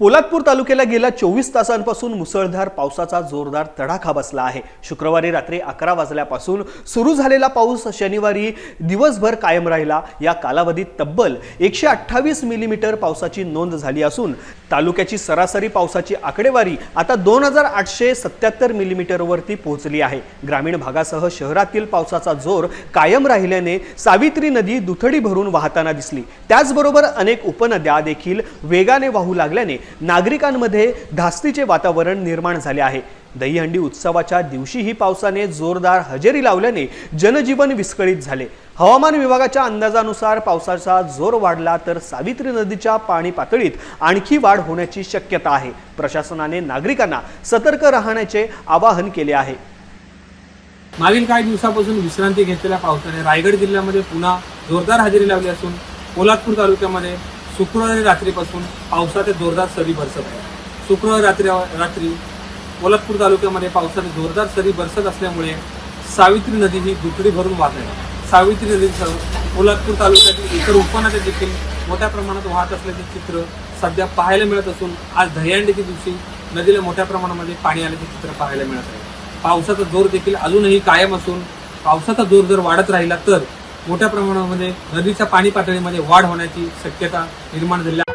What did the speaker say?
पोलादपूर तालुक्याला गेल्या चोवीस तासांपासून मुसळधार पावसाचा जोरदार तडाखा बसला आहे. शुक्रवारी रात्री अकरा वाजल्यापासून सुरू झालेला पाऊस शनिवारी दिवसभर कायम राहिला. या कालावधीत तब्बल एकशे अठ्ठावीस मिलीमीटर पावसाची नोंद झाली असून तालुक्याची सरासरी पावसाची आकडेवारी आता दोन हजार आठशे सत्याहत्तर मिलीमीटरवरती पोहोचली आहे. ग्रामीण भागासह शहरातील पावसाचा जोर कायम राहिल्याने सावित्री नदी दुथडी भरून वाहताना दिसली. त्याचबरोबर अनेक उपनद्या देखील वेगाने वाहू लागल्याने नागरिकांमध्ये धास्तीचे वातावरण निर्माण झाले आहे. दहीहंडी उत्सवाच्या दिवशीही पावसाने जोरदार हजेरी लावल्याने जनजीवन विस्कळीत झाले. हवामान विभागाच्या अंदाजानुसार पावसाचा जोर वाढला तर सावित्री नदीच्या पाणी पातळीत आणखी वाढ होण्याची शक्यता आहे. प्रशासनाने नागरिकांना सतर्क राहण्याचे आवाहन केले आहे. मागील काही दिवसापासून विश्रांती घेतलेल्या पावसाने रायगड जिल्ह्यामध्ये पुन्हा जोरदार हजेरी लावली असून पोलादपूर तालुक्यामध्ये शुक्रवारी रात्रीपासून पावसाचे जोरदार सरी बरसत आहेत. शुक्रवारी रात्री रात्री पोलादपूर तालुक्यामध्ये पावसाचे जोरदार सरी बरसत असल्यामुळे सावित्री नदी ही दुथडी भरून वाहत. आहे सावित्री नदीसह पोलादपूर तालुक्यातील इतर उपनद्या देखील मोठ्या प्रमाणात वाहत असल्याचे चित्र सध्या पाहायला मिळत असून आज दह्यांडीच्या दिवशी नदीला मोठ्या प्रमाणामध्ये पाणी आल्याचे चित्र पाहायला मिळत आहे. पावसाचा जोर देखील अजूनही कायम असून पावसाचा जोर जर वाढत राहिला तर मोठ्या प्रमाणामध्ये नदीच्या पाणी पातळीमध्ये वाढ होण्याची शक्यता निर्माण झाली